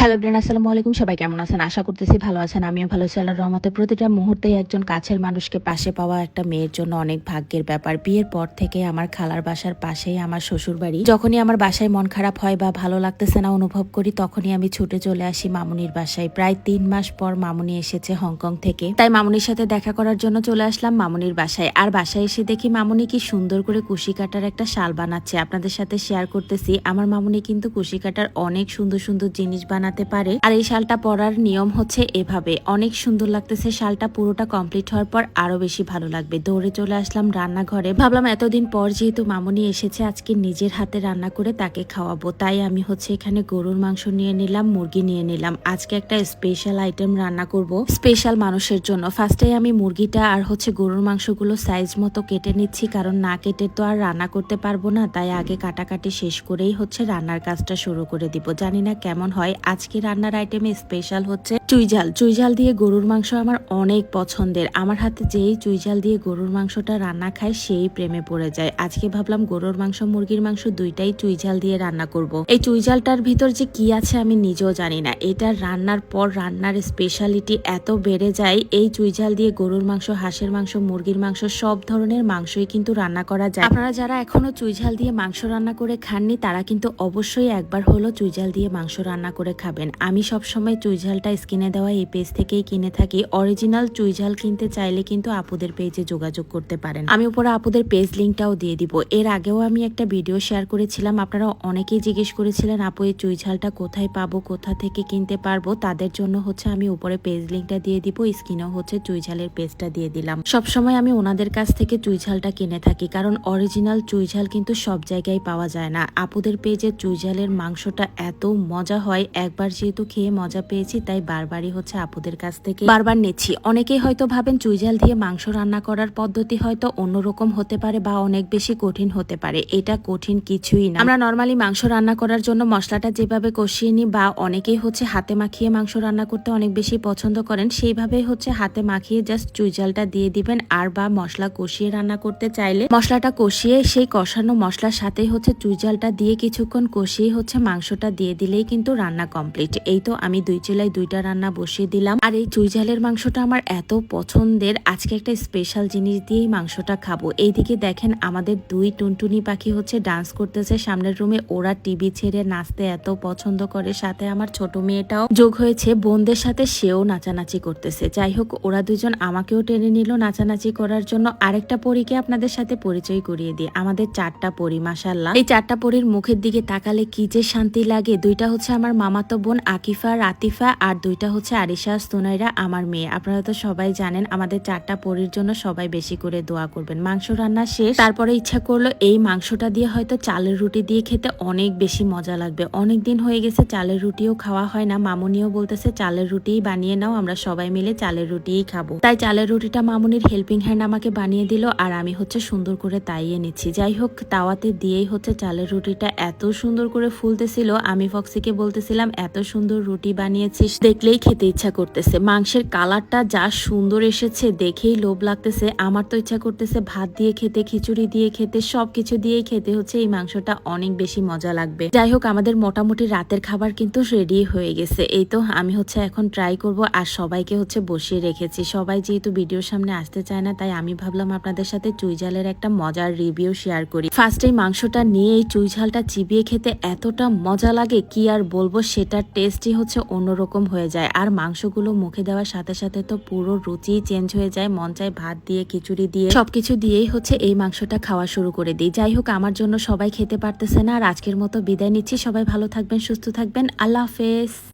Hello brain আসসালামু আলাইকুম। সবাই কেমন আছেন? আশা করতেছি ভালো আছেন। আমিও ভালো আছি আল্লাহর রহমতে। প্রতিটা মুহূর্তেই একজন কাছের মানুষকে পাশে পাওয়া একটা মেয়ের জন্য অনেক ভাগ্যের ব্যাপার। বিয়ের পর থেকে আমার খালার বাসার পাশেই আমার শ্বশুর বাড়ি যখনই আমার বাসায় মন খারাপ হয় বা ভালো লাগতেছে না অনুভব করি, তখনই আমি ছুটে চলে আসি মামুনির বাসায়। প্রায় তিন মাস পর মামুনি এসেছে হংকং থেকে। তাই মামুনির সাথে দেখা করার জন্য চলে আসলাম মামুনির বাসায়। আর বাসায় এসে দেখি মামুনি কি সুন্দর করে কুশি কাটার একটা শাল বানাচ্ছে। আপনাদের সাথে শেয়ার করতেছি। আমার মামুনি কিন্তু কুশি কাটার অনেক সুন্দর সুন্দর জিনিস বানাতে পারে। আর এই শালটা পরার নিয়ম হচ্ছে এভাবে। অনেক সুন্দর লাগতেছে শালটা, পুরোটা কমপ্লিট হওয়ার পর আরও বেশি ভালো লাগবে। দৌড়ে চলে আসলাম রান্নাঘরে। ভাবলাম এতদিন পর যেহেতু মামনি এসেছে, আজকে নিজের হাতে রান্না করে তাকে খাওয়াবো। তাই আমি হচ্ছে এখানে গরুর মাংস নিয়ে নিলাম, মুরগি নিয়ে নিলাম। আজকে একটা স্পেশাল আইটেম রান্না করব স্পেশাল মানুষের জন্য। ফার্স্টে আমি মুরগিটা আর হচ্ছে গরুর মাংসগুলো সাইজ মতো কেটে নিচ্ছি, কারণ না কেটে তো আর রান্না করতে পারব না। তাই আগে কাটাকাটি শেষ করেই হচ্ছে রান্নার কাজটা শুরু করে দিব। জানি না কেমন হয় আজকে রান্নার আইটেমে স্পেশাল হচ্ছে চুইঝাল চুইঝাল দিয়ে গরুর মাংস আমার অনেক পছন্দের। আমার হাতে যেই চুইঝাল দিয়ে গরুর মাংসটা রান্না খায়, সেই প্রেমে পড়ে যায়। আজকে ভাবলাম গরুর মাংস, মুরগির মাংস দুইটাই চুইঝাল দিয়ে রান্না করব। এই চুইঝালটার ভিতর যে কি আছে আমি নিজেও জানি না। এটা রান্নার পর রান্নার স্পেশালিটি এত বেড়ে যায়, এই চুইঝাল দিয়ে গরুর মাংস, হাঁসের মাংস, মুরগির মাংস, সব ধরনের মাংসই কিন্তু রান্না করা যায়। আপনারা যারা এখনও চুইঝাল দিয়ে মাংস রান্না করে খাননি, তারা কিন্তু অবশ্যই একবার হলো চুইঝাল দিয়ে মাংস রান্না করে খাবেন। আমি সবসময় চুইঝালটা স্কিনে দেওয়া এই পেজ থেকেই কিনে থাকি। অরিজিনাল চুইঝাল কিনতে চাইলে কিন্তু আপুদের পেজে যোগাযোগ করতে পারেন। আমি উপরে আপুদের পেজ লিঙ্কটাও দিয়ে দিব। এর আগেও আমি একটা ভিডিও শেয়ার করেছিলাম। আপনারা অনেকেই জিজ্ঞেস করেছিলেন, আপু, এই চুইঝালটা কোথায় পাবো? কোথা থেকে কিনতে পারব? তাদের জন্য হচ্ছে আমি উপরে পেজ লিঙ্কটা দিয়ে দিব। স্ক্রিনেও হচ্ছে চুইঝালের পেজটা দিয়ে দিলাম। সবসময় আমি ওনাদের কাছ থেকে চুইঝালটা কিনে থাকি, কারণ অরিজিনাল চুইঝাল কিন্তু সব জায়গায় পাওয়া যায় না। আপুদের পেজে চুইঝালের মাংসটা এত মজা হয়, একবার যেহেতু খেয়ে মজা পেয়েছি, তাই বারবারই হচ্ছে আপুদের কাছ থেকে। বারবার নিচ্ছি অনেকেই হয়তো ভাবেন চুইঝাল দিয়ে মাংস রান্না করার পদ্ধতি হয়তো অন্যরকম হতে পারে বা অনেক বেশি কঠিন হতে পারে। এটা কঠিন কিছুই না। আমরা নর্মালি মাংস রান্না করার জন্য মশলাটা যেভাবে কষিয়ে নিই বা অনেকেই হচ্ছে হাতে মাখিয়ে মাংস রান্না করতে অনেক বেশি পছন্দ করেন সেইভাবে হচ্ছে হাতে মাখিয়ে জাস্ট চুইঝালটা দিয়ে দিবেন আর বা মশলা কষিয়ে রান্না করতে চাইলে। মশলাটা কষিয়ে সেই কষানো মশলার সাথে হচ্ছে চুইঝালটা দিয়ে কিছুক্ষণ কষিয়ে হচ্ছে মাংসটা দিয়ে দিলেই কিন্তু রান্না কমপ্লিট এই তো আমি দুই চুলায় দুইটা রান্না বসিয়ে দিলাম। আর এই চুইঝালের মাংসটা আমার এত পছন্দের, আজকে একটা স্পেশাল জিনিস দিয়েই মাংসটা খাব। এইদিকে দেখেন আমাদের দুই টুনটুনি পাখি হচ্ছে ডান্স করতেছে। সামনের রুমে ওরা টিভি ছেড়ে নাচতে এত পছন্দ করে। সাথে আমার ছোট মেয়েটাও যোগ হয়েছে। বোনদের সাথে সেও নাচানাচি করতেছে। যাই হোক, ওরা দুজন আমাকেও টেনে নিল নাচানাচি করার জন্য। আরেকটা পরীকে আপনাদের সাথে পরিচয় করিয়ে দিই। আমাদের চারটা পরি মাসাল্লাহ এই চারটা পরীর মুখের দিকে তাকালে কি যে শান্তি লাগে। দুইটা হচ্ছে আমার মামাতো বোন আকিফা, রাতিফা আর দুইটা হচ্ছে আরিশা স্তোনাইরা আমার মেয়ে। আপনারা তো সবাই জানেন, আমাদের চারটা পরির জন্য সবাই বেশি করে দোয়া করবেন। মাংস রান্না শেষ। তারপরে ইচ্ছা করল এই মাংসটা দিয়ে হয়তো চালের রুটি দিয়ে খেতে অনেক বেশি মজা লাগবে। অনেক দিন হয়ে গেছে চালের রুটিও খাওয়া হয় না। মামুনিও বলতেছে, চালের রুটিই বানিয়ে নাও, আমরা সবাই মিলে চালের রুটিই খাব। তাই চালের রুটিটা মামুনির হেল্পিং হ্যান্ড আমাকে বানিয়ে দিল, আর আমি হচ্ছে সুন্দর করে তাইয়ে নিচ্ছি। যাই হোক, তাওয়াতে দিয়েই হচ্ছে চালের রুটিটা এত সুন্দর করে ফুলতেছিল। আমি ফক্সিকে বলতেছিলাম, এত সুন্দর রুটি বানিয়েছিস দেখলেই খেতে ইচ্ছা করতেছে। মাংসের কালারটা যা সুন্দর এসেছে, দেখেই লোভ লাগতেছে। আমার তো ইচ্ছা করতেছে ভাত দিয়ে খেতে, খিচুড়ি দিয়ে খেতে সব কিছু দিয়েই খেতে হচ্ছে। এই মাংসটা অনেক বেশি মজা লাগবে। যাই হোক, আমাদের মোটামুটি রাতের খাবার কিন্তু রেডি হয়ে গেছে। এই তো, আমি হচ্ছে এখন ট্রাই করব আর সবাইকে হচ্ছে বসিয়ে রেখেছি। সবাই যেহেতু ভিডিওর সামনে আসতে চায় না, তাই আমি ভাবলাম আপনাদের সাথে চুইঝালের একটা মজার রিভিউ শেয়ার করি। ফার্স্ট এই মাংসটা নিয়ে এই চুইঝালটা চিবিয়ে খেতে এতটা মজা লাগে, কি আর বলব? সেটার টেস্টই হচ্ছে অন্যরকম হয়ে যায়। আর মাংসগুলো মুখে দেওয়ার সাথে সাথে তো পুরো রুচি চেঞ্জ হয়ে যায়। মন চায় ভাত দিয়ে, খিচুড়ি দিয়ে। সবকিছু দিয়েই হচ্ছে এই মাংসটা খাওয়া শুরু করে দিই। যাই হোক, আমার জন্য সবাই খেতে পারতেছে না। আর আজকের মতো বিদায় নিচ্ছি। সবাই ভালো থাকবেন, সুস্থ থাকবেন। আল্লাহ হাফেজ।